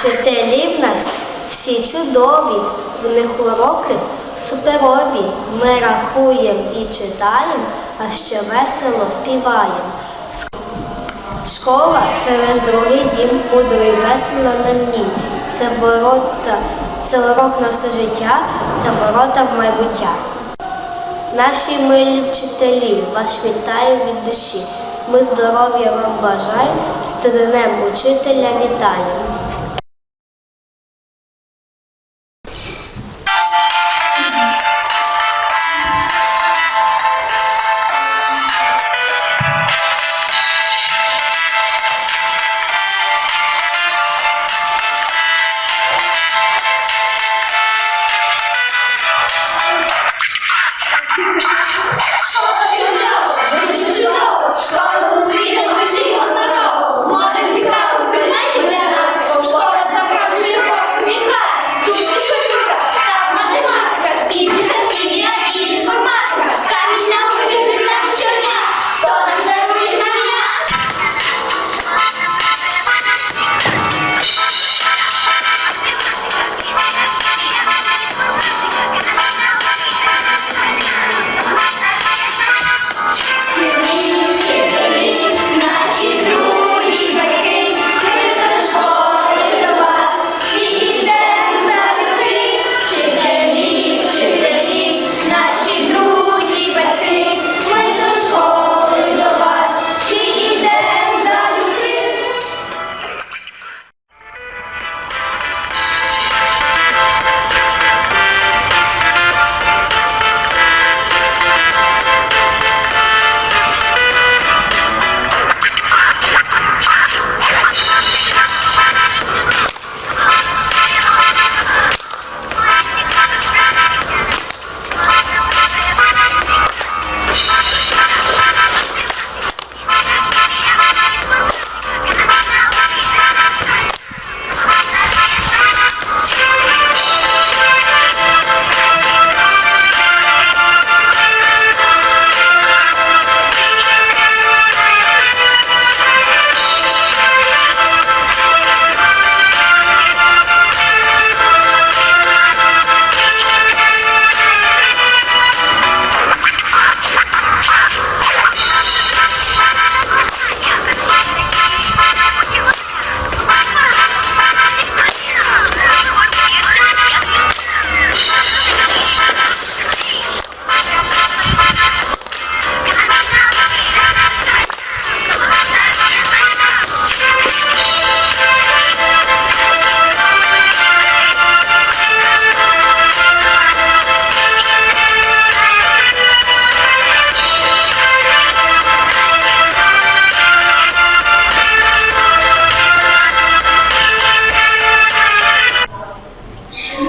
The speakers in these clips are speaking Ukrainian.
Вчителі в нас всі чудові, в них уроки суперові. Ми рахуємо і читаємо, а ще весело співаємо. Школа це наш другий дім, мудро і весело на ній. Це ворота, це урок на все життя, це ворота в майбуття. Наші милі вчителі, вас вітаємо від душі. Ми здоров'я вам бажаємо, з учителя вітаємо.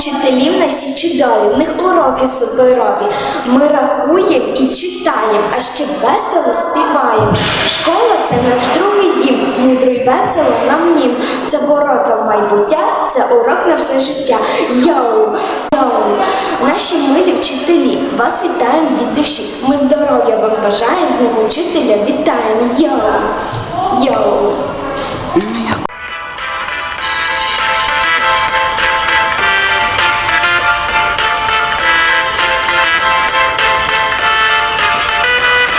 Вчителі в нас і чудові, в них уроки суперові. Ми рахуємо і читаємо, а ще весело співаємо. Школа це наш другий дім, мудро й весело нам нім. Це ворота майбуття, це урок на все життя. Йоу! Йоу! Наші милі вчителі, вас вітаємо від душі. Ми здоров'я вам бажаємо, з ним учителя вітаємо. Йоу! Йоу!